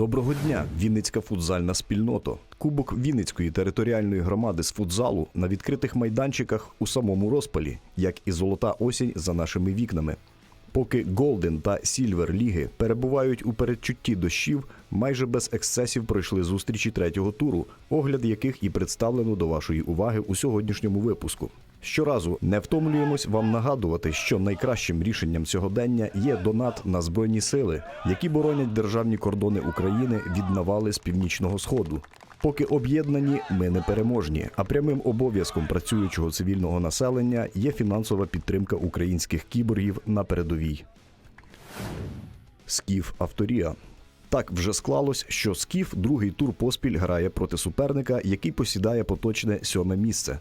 Доброго дня, Вінницька футзальна спільнота. Кубок Вінницької територіальної громади з футзалу на відкритих майданчиках у самому розпалі, як і золота осінь за нашими вікнами. Поки Голден та Сільвер ліги перебувають у передчутті дощів, майже без ексцесів пройшли зустрічі третього туру, огляд яких і представлено до вашої уваги у сьогоднішньому випуску. Щоразу не втомлюємось вам нагадувати, що найкращим рішенням сьогодення є донат на збройні сили, які боронять державні кордони України від навали з північного сходу. Поки об'єднані, ми не переможні. А прямим обов'язком працюючого цивільного населення є фінансова підтримка українських кіборгів на передовій. Скіф Авторія. Так вже склалось, що Скіф другий тур поспіль грає проти суперника, який посідає поточне сьоме місце.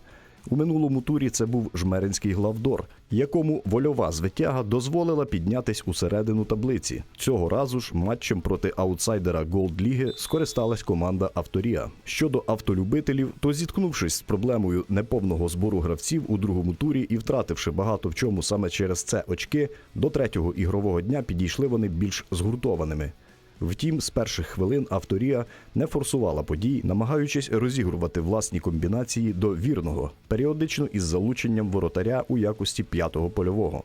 У минулому турі це був жмеринський главдор, якому вольова звитяга дозволила піднятись у середину таблиці. Цього разу ж матчем проти аутсайдера Голд Ліги скористалась команда Авторія. Щодо автолюбителів, то зіткнувшись з проблемою неповного збору гравців у другому турі і втративши багато в чому саме через це очки, до третього ігрового дня підійшли вони більш згуртованими. Втім, з перших хвилин авторія не форсувала подій, намагаючись розігрувати власні комбінації до вірного, періодично із залученням воротаря у якості п'ятого польового.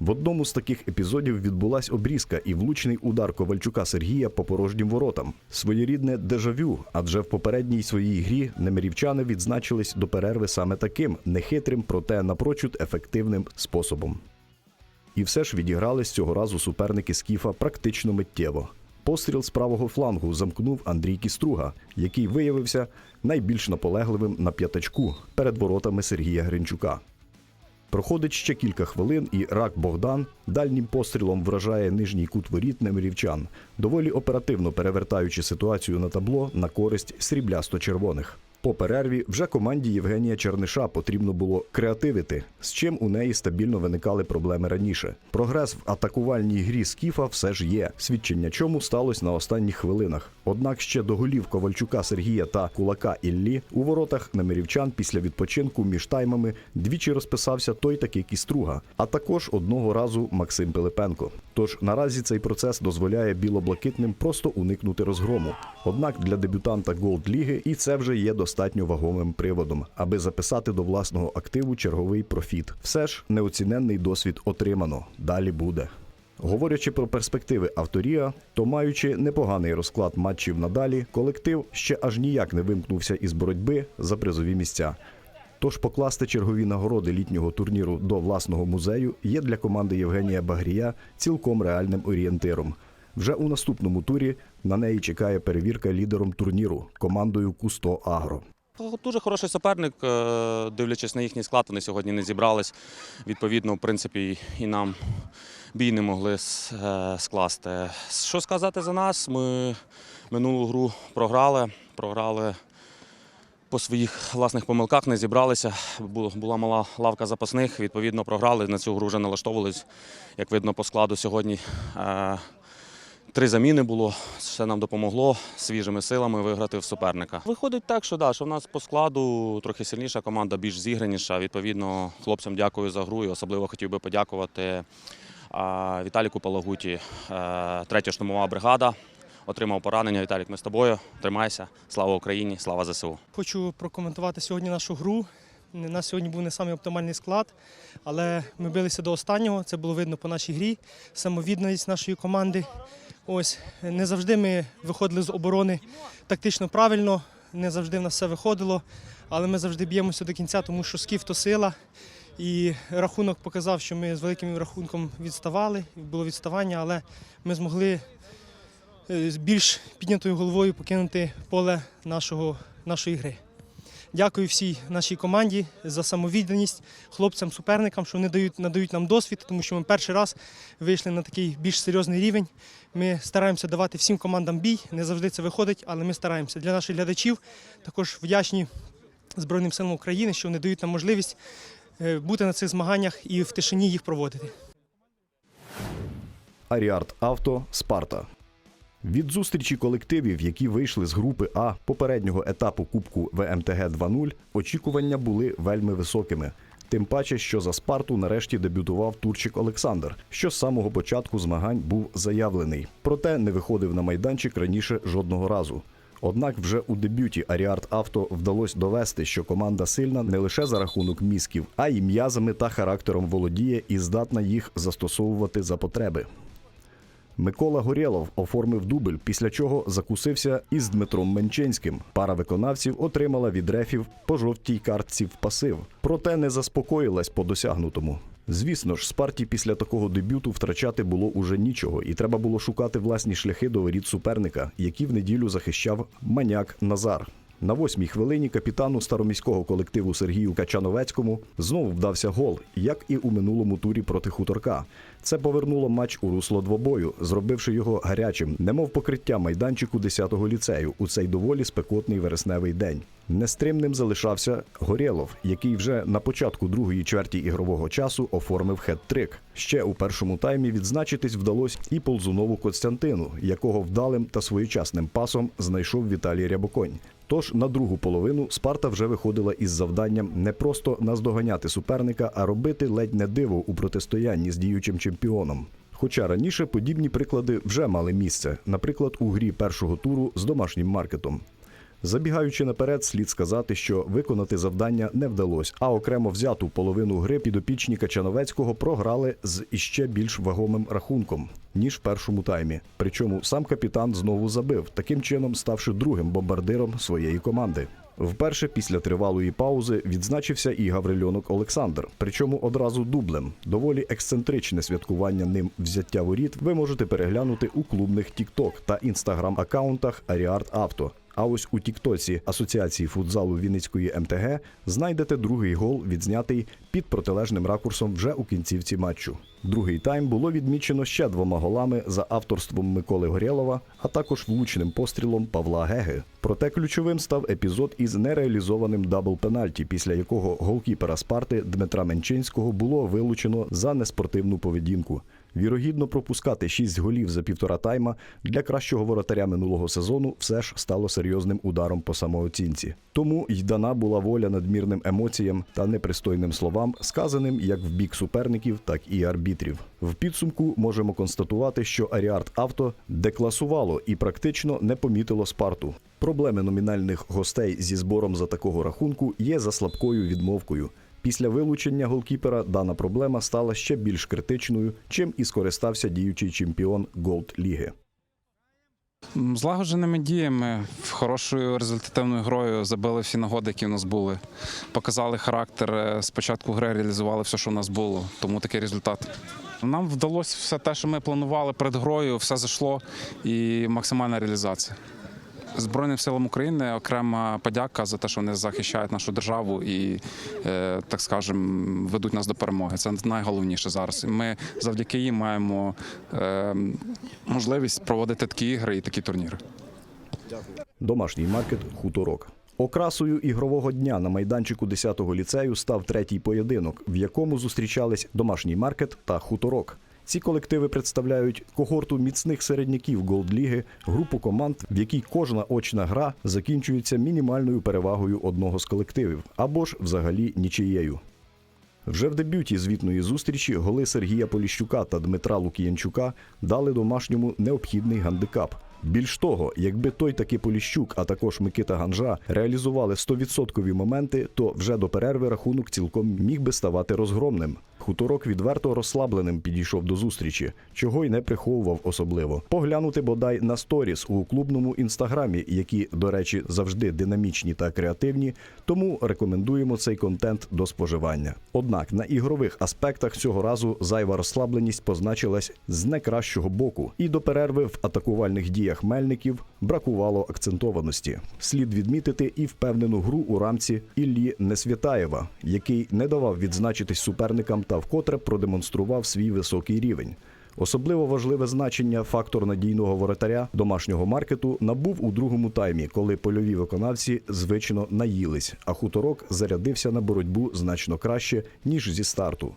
В одному з таких епізодів відбулась обрізка і влучний удар Ковальчука Сергія по порожнім воротам. Своєрідне дежавю, адже в попередній своїй грі немирівчани відзначились до перерви саме таким нехитрим, проте напрочуд ефективним способом. І все ж відіграли з цього разу суперники Скіфа практично миттєво. Постріл з правого флангу замкнув Андрій Кіструга, який виявився найбільш наполегливим на п'ятачку перед воротами Сергія Гринчука. Проходить ще кілька хвилин, і рак Богдан дальнім пострілом вражає нижній кут воріт немирівчан, доволі оперативно перевертаючи ситуацію на табло на користь сріблясто-червоних. По перерві вже команді Євгенія Черниша потрібно було креативити, з чим у неї стабільно виникали проблеми раніше. Прогрес в атакувальній грі Скіфа все ж є, свідчення чому сталося на останніх хвилинах. Однак ще до голів Ковальчука Сергія та Кулака Іллі у воротах немирівчан після відпочинку між таймами двічі розписався той такий кіструга, а також одного разу Максим Пилипенко. Тож наразі цей процес дозволяє білоблакитним просто уникнути розгрому. Однак для дебютанта Голд Ліги і це вже є достатньо вагомим приводом, аби записати до власного активу черговий профіт. Все ж неоціненний досвід отримано. Далі буде. Говорячи про перспективи авторія, то маючи непоганий розклад матчів надалі, колектив ще аж ніяк не вимкнувся із боротьби за призові місця. Тож покласти чергові нагороди літнього турніру до власного музею є для команди Євгенія Багрія цілком реальним орієнтиром. Вже у наступному турі на неї чекає перевірка лідером турніру командою Кусто Агро. Дуже хороший суперник, е, дивлячись на їхній склад, вони сьогодні не зібрались. Відповідно, в принципі, і нам бій не могли е, скласти. Що сказати за нас? Ми минулу гру програли, програли по своїх власних помилках, не зібралися. Бу- Була мала лавка запасних, відповідно, програли. На цю гру вже налаштовувались. Як видно по складу сьогодні. Три заміни було, це нам допомогло свіжими силами виграти в суперника. Виходить так, що, да, що в нас по складу трохи сильніша команда, більш зіграніша. Відповідно, хлопцям дякую за гру і особливо хотів би подякувати Віталіку Палагуті, е, третя штурмова бригада. Отримав поранення. Віталік, ми з тобою. Тримайся. Слава Україні, слава ЗСУ. Хочу прокоментувати сьогодні нашу гру. У нас сьогодні був не самий оптимальний склад, але ми билися до останнього. Це було видно по нашій грі, самовідданість нашої команди. Ось не завжди ми виходили з оборони тактично правильно, не завжди в нас все виходило, але ми завжди б'ємося до кінця, тому що скіф то сила. І рахунок показав, що ми з великим рахунком відставали, було відставання, але ми змогли е, з більш піднятою головою покинути поле нашого, нашої гри. Дякую всій нашій команді за самовідданість, хлопцям, суперникам, що вони дають, надають нам досвід, тому що ми перший раз вийшли на такий більш серйозний рівень. Ми стараємося давати всім командам бій. Не завжди це виходить, але ми стараємося. Для наших глядачів також вдячні Збройним силам України, що вони дають нам можливість е, бути на цих змаганнях і в тишині їх проводити. Аріарт Авто Спарта. Від зустрічі колективів, які вийшли з групи А попереднього етапу Кубку ВМТГ 2.0, очікування були вельми високими. Тим паче, що за Спарту нарешті дебютував турчик Олександр, що з самого початку змагань був заявлений, проте не виходив на майданчик раніше жодного разу. Однак вже у дебюті Аріарт Авто вдалося довести, що команда сильна не лише за рахунок мізків, а й м'язами та характером володіє і здатна їх застосовувати за потреби. Микола Горєлов оформив дубль, після чого закусився із Дмитром Менчинським. Пара виконавців отримала від рефів по жовтій картці в пасив, проте не заспокоїлась по досягнутому. Звісно ж, Спарті після такого дебюту втрачати було уже нічого, і треба було шукати власні шляхи до воріт суперника, які в неділю захищав маняк Назар. На восьмій хвилині капітану староміського колективу Сергію Качановецькому знову вдався гол, як і у минулому турі проти хуторка. Це повернуло матч у русло двобою, зробивши його гарячим, немов покриття майданчику 10-го ліцею у цей доволі спекотний вересневий день. Нестримним залишався Горєлов, який вже на початку другої чверті ігрового часу оформив хет-трик. Ще у першому таймі відзначитись вдалося і Ползунову Костянтину, якого вдалим та своєчасним пасом знайшов Віталій Рябоконь. Тож на другу половину Спарта вже виходила із завданням не просто наздоганяти суперника, а робити ледь не диво у протистоянні з діючим чемпіоном. Хоча раніше подібні приклади вже мали місце, наприклад, у грі першого туру з домашнім маркетом. Забігаючи наперед, слід сказати, що виконати завдання не вдалося, а окремо взяту половину гри підопічні Качановецького програли з іще більш вагомим рахунком ніж в першому таймі. Причому сам капітан знову забив, таким чином ставши другим бомбардиром своєї команди. Вперше після тривалої паузи відзначився і Гаврильонок Олександр, причому одразу дублем. Доволі ексцентричне святкування ним взяття воріт ви можете переглянути у клубних TikTok та інстаграм аккаунтах Аріарт Авто. А ось у Тіктоці Асоціації футзалу Вінницької МТГ знайдете другий гол, відзнятий під протилежним ракурсом вже у кінцівці матчу. Другий тайм було відмічено ще двома голами за авторством Миколи Горєлова, а також влучним пострілом Павла Геги. Проте ключовим став епізод із нереалізованим дабл-пенальті, після якого голкіпера Спарти Дмитра Менчинського було вилучено за неспортивну поведінку. Вірогідно, пропускати 6 голів за півтора тайма для кращого воротаря минулого сезону все ж стало серйозним ударом по самооцінці. Тому й дана була воля надмірним емоціям та непристойним словам, сказаним як в бік суперників, так і арбітрів. В підсумку можемо констатувати, що Аріарт Авто декласувало і практично не помітило Спарту. Проблеми номінальних гостей зі збором за такого рахунку є за слабкою відмовкою. Після вилучення голкіпера дана проблема стала ще більш критичною, чим і скористався діючий чемпіон Голд Ліги. Злагодженими діями, хорошою результативною грою забили всі нагоди, які в нас були. Показали характер. е, Спочатку гри реалізували все, що в нас було, тому такий результат. Нам вдалося все те, що ми планували перед грою, все зайшло і максимальна реалізація. Збройним силам України окрема подяка за те, що вони захищають нашу державу і, е, так скажемо, ведуть нас до перемоги. Це найголовніше зараз. Ми завдяки їм маємо е, можливість проводити такі ігри і такі турніри. Домашній маркет Хуторок. Окрасою ігрового дня на майданчику 10-го ліцею став третій поєдинок, в якому зустрічались домашній маркет та хуторок. Ці колективи представляють когорту міцних середняків Голдліги, групу команд, в якій кожна очна гра закінчується мінімальною перевагою одного з колективів або ж взагалі нічиєю. Вже в дебюті звітної зустрічі голи Сергія Поліщука та Дмитра Лук'янчука дали домашньому необхідний гандикап. Більш того, якби той таки Поліщук, а також Микита Ганжа реалізували 100% моменти, то вже до перерви рахунок цілком міг би ставати розгромним. Хуторок відверто розслабленим підійшов до зустрічі, чого й не приховував особливо. Поглянути бодай на сторіс у клубному інстаграмі, які, до речі, завжди динамічні та креативні, тому рекомендуємо цей контент до споживання. Однак на ігрових аспектах цього разу зайва розслабленість позначилась з найкращого боку, і до перерви в атакувальних діях мельників бракувало акцентованості. Слід відмітити і впевнену гру у рамці Іллі Несвятаєва, який не давав відзначитись суперникам та вкотре продемонстрував свій високий рівень. Особливо важливе значення фактор надійного воротаря домашнього маркету набув у другому таймі, коли польові виконавці звично наїлись, а хуторок зарядився на боротьбу значно краще ніж зі старту.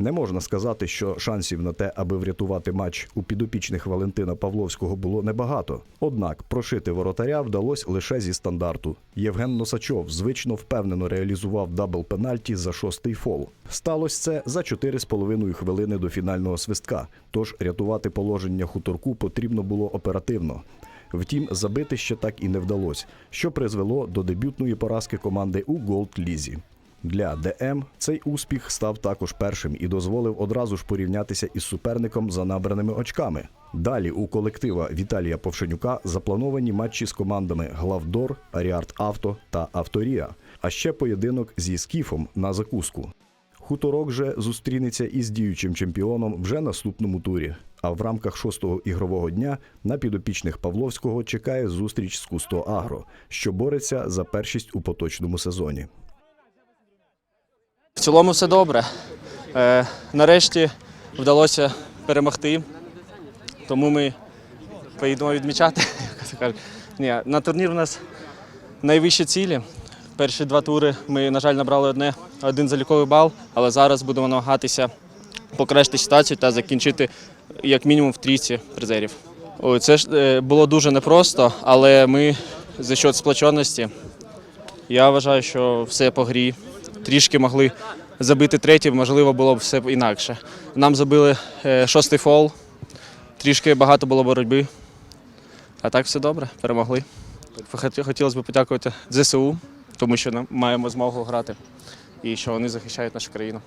Не можна сказати, що шансів на те, аби врятувати матч у підопічних Валентина Павловського було небагато. Однак прошити воротаря вдалося лише зі стандарту. Євген Носачов звично впевнено реалізував дабл пенальті за шостий фол. Сталося це за 4,5 хвилини до фінального свистка. Тож рятувати положення хуторку потрібно було оперативно. Втім, забити ще так і не вдалося, що призвело до дебютної поразки команди у Голд Лізі. Для ДМ цей успіх став також першим і дозволив одразу ж порівнятися із суперником за набраними очками. Далі у колектива Віталія Повшенюка заплановані матчі з командами Главдор, Аріарт Авто та Авторія, а ще поєдинок зі Скіфом на закуску. Хуторок же зустрінеться із діючим чемпіоном вже наступному турі. А в рамках шостого ігрового дня на підопічних Павловського чекає зустріч з Кусто Агро, що бореться за першість у поточному сезоні. Цілому все добре. Е, нарешті вдалося перемогти, тому ми поїдемо відмічати. Ні, на турнір у нас найвищі цілі. Перші два тури ми, на жаль, набрали одне, один заліковий бал, але зараз будемо намагатися покращити ситуацію та закінчити як мінімум в трійці призерів. Ой, це ж е, було дуже непросто, але ми за счет сплоченості я вважаю, що все по грі. Трішки могли забити третій, можливо, було б все інакше. Нам забили е, шостий фол, трішки багато було боротьби. А так все добре, перемогли. Хотілося б подякувати ЗСУ, тому що маємо змогу грати і що вони захищають нашу країну.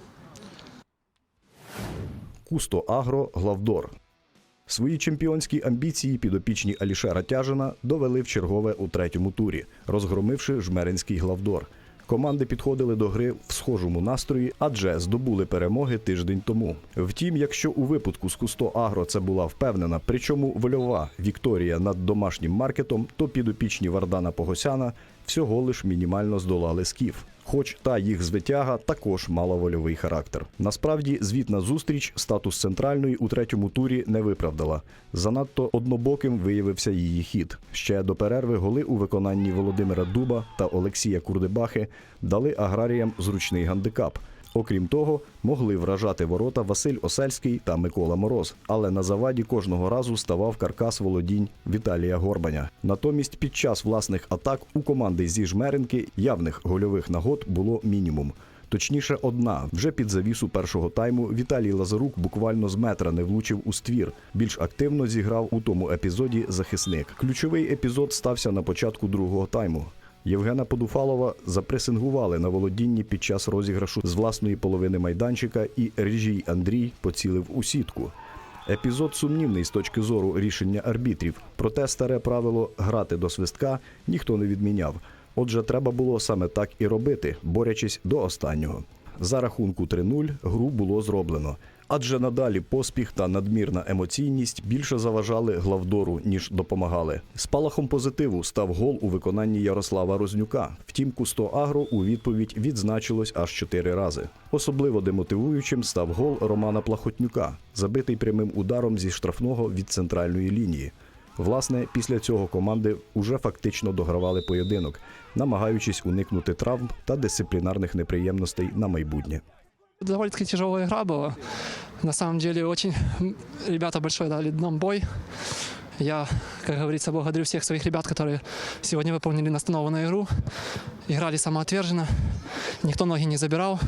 Кусто Агро Главдор. Свої чемпіонські амбіції підопічні Алішера Тяжина довели в чергове у третьому турі, розгромивши жмеринський Главдор. Команди підходили до гри в схожому настрої, адже здобули перемоги тиждень тому. Втім, якщо у випадку з Кусто Агро це була впевнена, причому вольова Вікторія над домашнім маркетом, то підопічні Вардана Погосяна всього лиш мінімально здолали скіф. Хоч та їх звитяга також мала вольовий характер. Насправді, звітна зустріч статус центральної у третьому турі не виправдала. Занадто однобоким виявився її хід. Ще до перерви голи у виконанні Володимира Дуба та Олексія Курдебахи дали аграріям зручний гандикап. Окрім того, могли вражати ворота Василь Осельський та Микола Мороз, але на заваді кожного разу ставав каркас володінь Віталія Горбаня. Натомість під час власних атак у команди зі жмеринки явних гольових нагод було мінімум. Точніше, одна вже під завісу першого тайму Віталій Лазарук буквально з метра не влучив у ствір. Більш активно зіграв у тому епізоді захисник. Ключовий епізод стався на початку другого тайму. Євгена Подуфалова запресингували на володінні під час розіграшу з власної половини майданчика, і Режій Андрій поцілив у сітку. Епізод сумнівний з точки зору рішення арбітрів, проте старе правило грати до свистка ніхто не відміняв. Отже, треба було саме так і робити, борячись до останнього. За рахунку 3-0 гру було зроблено. Адже надалі поспіх та надмірна емоційність більше заважали главдору, ніж допомагали. Спалахом позитиву став гол у виконанні Ярослава Рознюка. Втім, Кусто Агро у відповідь відзначилось аж чотири рази. Особливо демотивуючим став гол Романа Плахотнюка, забитий прямим ударом зі штрафного від центральної лінії. Власне, після цього команди уже фактично догравали поєдинок, намагаючись уникнути травм та дисциплінарних неприємностей на майбутнє. Довольно-таки тяжелая игра была. На самом деле очень м, ребята большой дали нам бой. Я, как говорится, благодарю всех своих ребят, которые сегодня выполнили настанованную игру. Играли самоотверженно, никто ноги не забирал.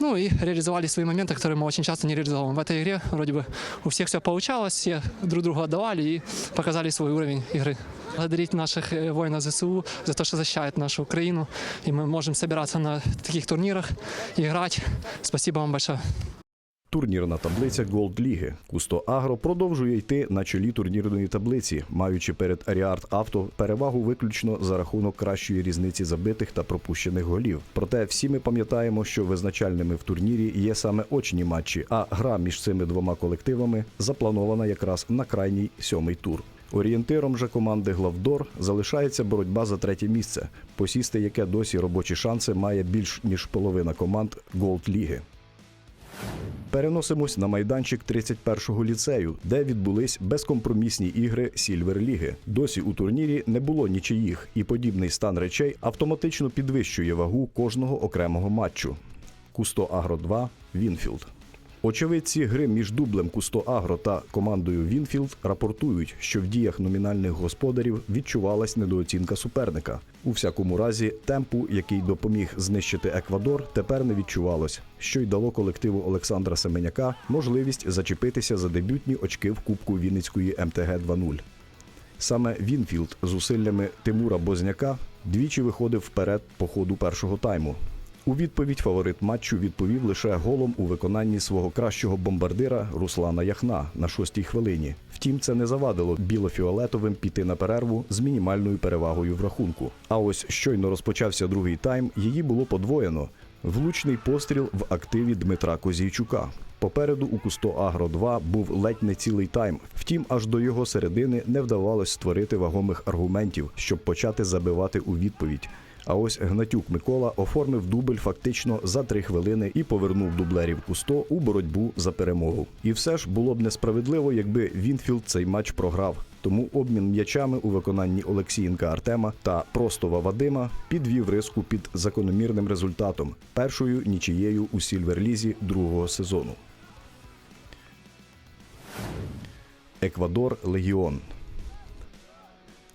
Ну и реализовали свои моменты, которые мы очень часто не реализовываем. В этой игре вроде бы у всех все получалось, все друг друга отдавали и показали свой уровень игры. Благодарить наших э, воинов ЗСУ за то, что защищают нашу Украину. И мы можем собираться на таких турнирах, играть. Спасибо вам большое. Турнірна таблиця Голд Ліги. Кусто Агро продовжує йти на чолі турнірної таблиці, маючи перед Аріарт Авто перевагу виключно за рахунок кращої різниці забитих та пропущених голів. Проте всі ми пам'ятаємо, що визначальними в турнірі є саме очні матчі, а гра між цими двома колективами запланована якраз на крайній сьомий тур. Орієнтиром же команди Главдор залишається боротьба за третє місце, посісти яке досі робочі шанси має більш ніж половина команд Голд Ліги. Переносимось на майданчик 31-го ліцею, де відбулись безкомпромісні ігри Сільвер Ліги. Досі у турнірі не було нічиїх, і подібний стан речей автоматично підвищує вагу кожного окремого матчу. Кусто Агро 2 Вінфілд. Очевидці гри між дублем Кусто Агро та командою Вінфілд рапортують, що в діях номінальних господарів відчувалась недооцінка суперника. У всякому разі, темпу, який допоміг знищити Еквадор, тепер не відчувалось, що й дало колективу Олександра Семеняка можливість зачепитися за дебютні очки в Кубку Вінницької МТГ 2-0. Саме Вінфілд з усиллями Тимура Бозняка двічі виходив вперед по ходу першого тайму. У відповідь фаворит матчу відповів лише голом у виконанні свого кращого бомбардира Руслана Яхна на шостій хвилині. Втім, це не завадило білофіолетовим піти на перерву з мінімальною перевагою в рахунку. А ось щойно розпочався другий тайм, її було подвоєно. Влучний постріл в активі Дмитра Козійчука. Попереду у Кусто Агро 2 був ледь не цілий тайм. Втім, аж до його середини не вдавалось створити вагомих аргументів, щоб почати забивати у відповідь. А ось Гнатюк Микола оформив дубль фактично за три хвилини і повернув дублерів Кусто у боротьбу за перемогу. І все ж було б несправедливо, якби Вінфілд цей матч програв. Тому обмін м'ячами у виконанні Олексієнка Артема та Простова Вадима підвів риску під закономірним результатом першою нічією у Сільверлізі другого сезону. Еквадор Легіон.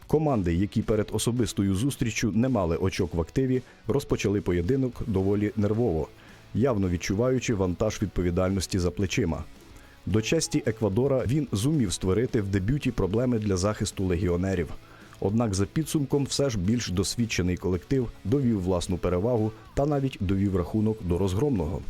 Команди, які перед особистою зустріччю не мали очок в активі, розпочали поєдинок доволі нервово, явно відчуваючи вантаж відповідальності за плечима. До честі Еквадора він зумів створити в дебюті проблеми для захисту легіонерів. Однак за підсумком все ж більш досвідчений колектив довів власну перевагу та навіть довів рахунок до розгромного.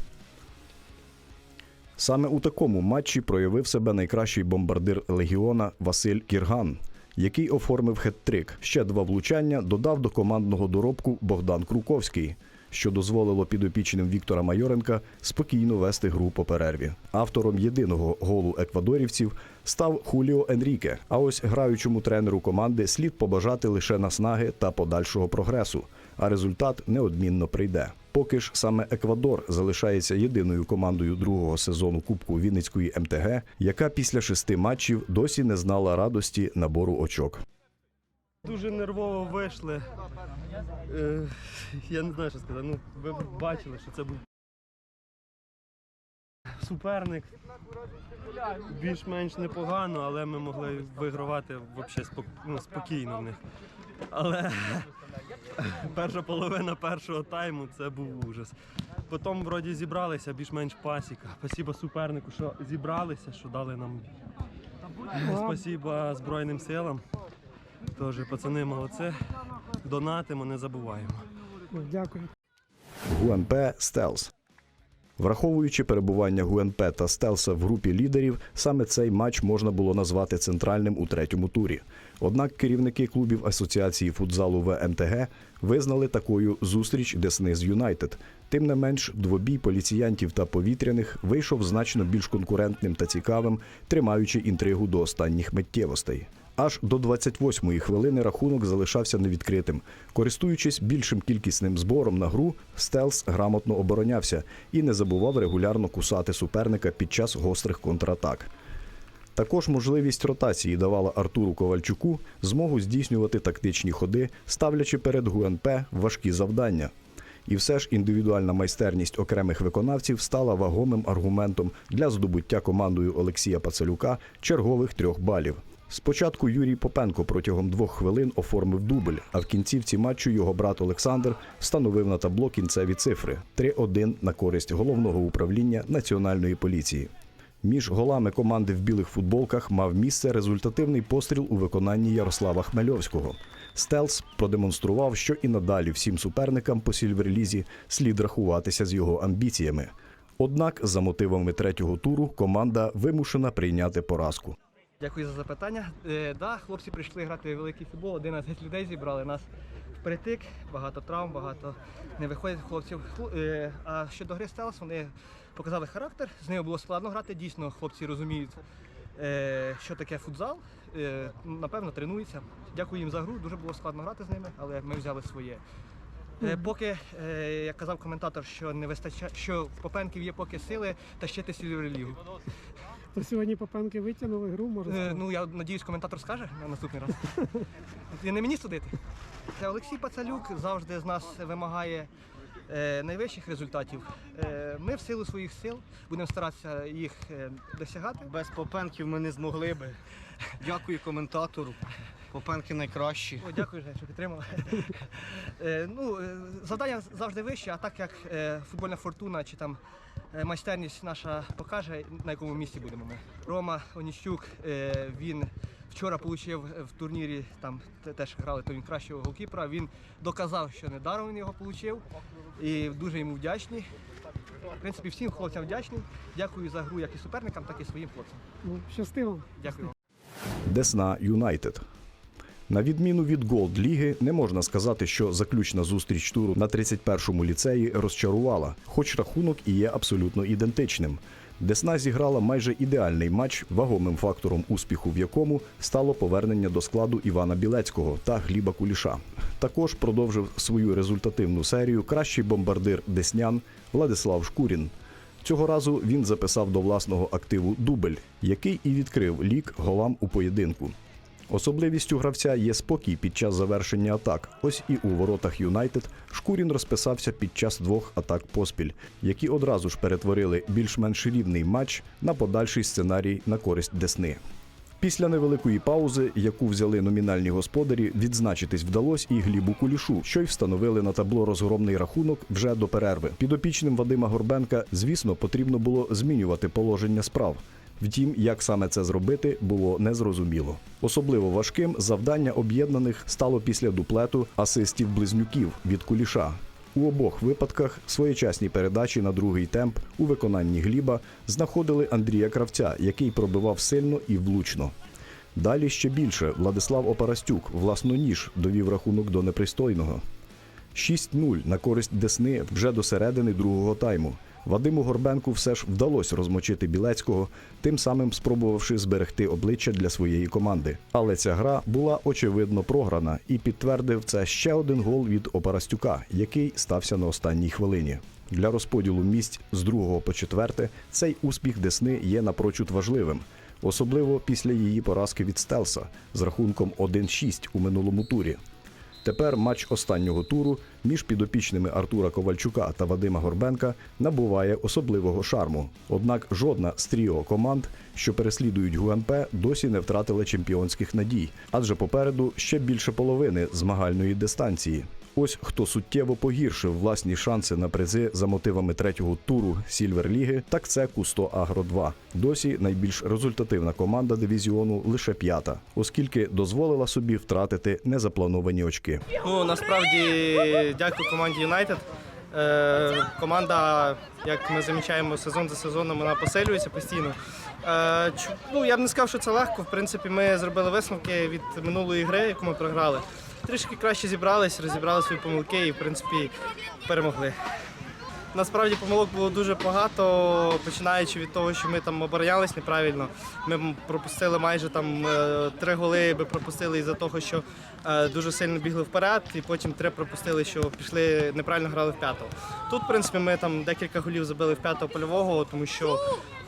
Саме у такому матчі проявив себе найкращий бомбардир легіона Василь Кірган, який оформив хет-трик. Ще два влучання додав до командного доробку Богдан Круковський, що дозволило підопічним Віктора Майоренка спокійно вести гру по перерві. Автором єдиного голу еквадорівців став Хуліо Енріке. А ось граючому тренеру команди слід побажати лише наснаги та подальшого прогресу, а результат неодмінно прийде. Поки ж саме Еквадор залишається єдиною командою другого сезону Кубку Вінницької МТГ, яка після шести матчів досі не знала радості набору очок. Дуже нервово вийшли. Е, я не знаю, що сказати. Ну, ви бачили, що це був суперник. Більш-менш непогано, але ми могли вигравати взагалі ну, спокійно в них. Але перша половина першого тайму це був ужас. Потім вроді зібралися, більш-менш пасіка. Спасибо супернику, що зібралися, що дали нам. Спасибо Збройним силам. Тож, пацани молодці. Донатимо, не забуваємо. Дякую. УНП Стелс. Враховуючи перебування ГУНП та Стелса в групі лідерів, саме цей матч можна було назвати центральним у третьому турі. Однак керівники клубів Асоціації футзалу ВМТГ визнали такою зустріч Десниз Юнайтед. Тим не менш, двобій поліціянтів та повітряних вийшов значно більш конкурентним та цікавим, тримаючи інтригу до останніх миттєвостей. Аж до 28-ї хвилини рахунок залишався невідкритим. Користуючись більшим кількісним збором на гру, Стелс грамотно оборонявся і не забував регулярно кусати суперника під час гострих контратак. Також можливість ротації давала Артуру Ковальчуку змогу здійснювати тактичні ходи, ставлячи перед ГУНП важкі завдання. І все ж індивідуальна майстерність окремих виконавців стала вагомим аргументом для здобуття командою Олексія Пацелюка чергових трьох балів. Спочатку Юрій Попенко протягом двох хвилин оформив дубль, а в кінцівці матчу його брат Олександр встановив на табло кінцеві цифри 3-1 на користь головного управління національної поліції. Між голами команди в білих футболках мав місце результативний постріл у виконанні Ярослава Хмельовського. Стелс продемонстрував, що і надалі всім суперникам по Сільверлізі слід рахуватися з його амбіціями. Однак, за мотивами третього туру, команда вимушена прийняти поразку. Дякую за запитання. Е, да, хлопці прийшли грати в великий футбол, 11 людей зібрали нас впритик, багато травм, багато не виходить хлопців. Е, а щодо гри Стелс, вони показали характер, з ними було складно грати. Дійсно, хлопці розуміють, е, що таке футзал. Е, напевно, тренуються. Дякую їм за гру. Дуже було складно грати з ними, але ми взяли своє. Е, Поки, е, як казав коментатор, що не вистачає, що в Попенків є поки сили тащити Сільверлігу. То сьогодні Попенки витягнули гру, можна Е, сказати. ну я надіюсь, коментатор скаже на наступний раз. І не мені судити. Це Олексій Пацалюк завжди з нас вимагає е, найвищих результатів. Е, Ми в силу своїх сил будемо старатися їх е, досягати. Без Попенків ми не змогли би. Дякую коментатору. Попенки найкращі. О, дякую, Жень, що підтримав. Е, ну, е, завдання завжди вище, а так як е, футбольна фортуна чи там майстерність наша покаже, на якому місці будемо ми. Рома Оніщук, е, він вчора отримав в турнірі, там теж грали, то він кращого голкіпера. Він доказав, що недаром він його отримав. І дуже йому вдячні. В принципі, всім хлопцям вдячний. Дякую за гру як і суперникам, так і своїм хлопцям. Ну, щасти. Дякую вам. Десна Юнайтед. На відміну від Голд Ліги, не можна сказати, що заключна зустріч туру на 31-му ліцеї розчарувала, хоч рахунок і є абсолютно ідентичним. Десна зіграла майже ідеальний матч, вагомим фактором успіху в якому стало повернення до складу Івана Білецького та Гліба Куліша. Також продовжив свою результативну серію кращий бомбардир Деснян Владислав Шкурін. Цього разу він записав до власного активу дубль, який і відкрив лік голам у поєдинку. Особливістю гравця є спокій під час завершення атак. Ось і у воротах Юнайтед Шкурін розписався під час двох атак поспіль, які одразу ж перетворили більш-менш рівний матч на подальший сценарій на користь Десни. Після невеликої паузи, яку взяли номінальні господарі, відзначитись вдалось і Глібу Кулішу, що й встановили на табло розгромний рахунок вже до перерви. Підопічним Вадима Горбенка, звісно, потрібно було змінювати положення справ. Втім, як саме це зробити, було незрозуміло. Особливо важким завдання об'єднаних стало після дуплету асистів близнюків від куліша. У обох випадках своєчасні передачі на другий темп у виконанні Гліба знаходили Андрія Кравця, який пробивав сильно і влучно. Далі ще більше Владислав Опарастюк власноніж довів рахунок до непристойного. 6-0 на користь Десни вже до середини другого тайму. Вадиму Горбенку все ж вдалося розмочити Білецького, тим самим спробувавши зберегти обличчя для своєї команди. Але ця гра була очевидно програна і підтвердив це ще один гол від Опарастюка, який стався на останній хвилині. Для розподілу місць з другого по четверте цей успіх Десни є напрочуд важливим, особливо після її поразки від Стелса з рахунком 1-6 у минулому турі. Тепер матч останнього туру між підопічними Артура Ковальчука та Вадима Горбенка набуває особливого шарму. Однак жодна з тріо команд, що переслідують ГУНП, досі не втратила чемпіонських надій, адже попереду ще більше половини змагальної дистанції. Ось хто суттєво погіршив власні шанси на призи за мотивами третього туру Сільвер Ліги, так це Кусто Агро 2 Досі найбільш результативна команда дивізіону лише п'ята, оскільки дозволила собі втратити незаплановані очки. Ну насправді дякую команді Юнайтед. Е, команда, як ми замічаємо, сезон за сезоном вона посилюється постійно. Е, ну, я б не сказав, що це легко. В принципі, ми зробили висновки від минулої гри, яку ми програли. Трішки краще зібрались, розібрали свої помилки і, в принципі, перемогли. Насправді помилок було дуже багато, починаючи від того, що ми там оборонялись неправильно. Ми пропустили майже там е, три голи, ми пропустили із-за того, що е, дуже сильно бігли вперед, і потім три пропустили, що пішли неправильно грали в п'ятого. Тут, в принципі, ми там декілька голів забили в п'ятого польового, тому що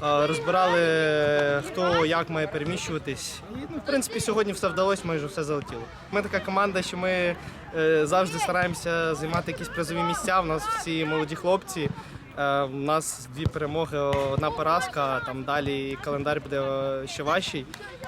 розбирали е, хто як має переміщуватись. І ну, в принципі, сьогодні все вдалося, майже все залетіло. Ми така команда, що ми е, завжди стараємося займати якісь призові місця. У нас всі молоді хлопці. Е, У нас дві перемоги, одна поразка, там далі календар буде е, ще важчий.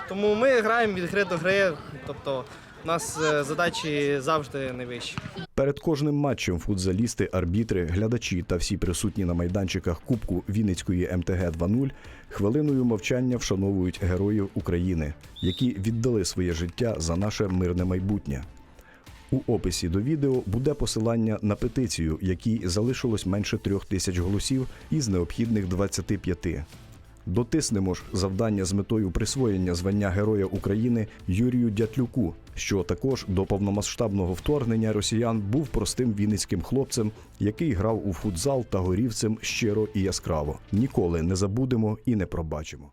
Тому ми граємо від гри до гри. Тобто у нас е, задачі завжди найвищі. Перед кожним матчем футзалісти, арбітри, глядачі та всі присутні на майданчиках Кубку Вінницької МТГ 2.0 хвилиною мовчання вшановують героїв України, які віддали своє життя за наше мирне майбутнє. У описі до відео буде посилання на петицію, якій залишилось менше трьох тисяч голосів із необхідних 25. Дотиснемо ж завдання з метою присвоєння звання Героя України Юрію Дятлюку, що також до повномасштабного вторгнення росіян був простим вінницьким хлопцем, який грав у футзал та горівцем щиро і яскраво. Ніколи не забудемо і не пробачимо.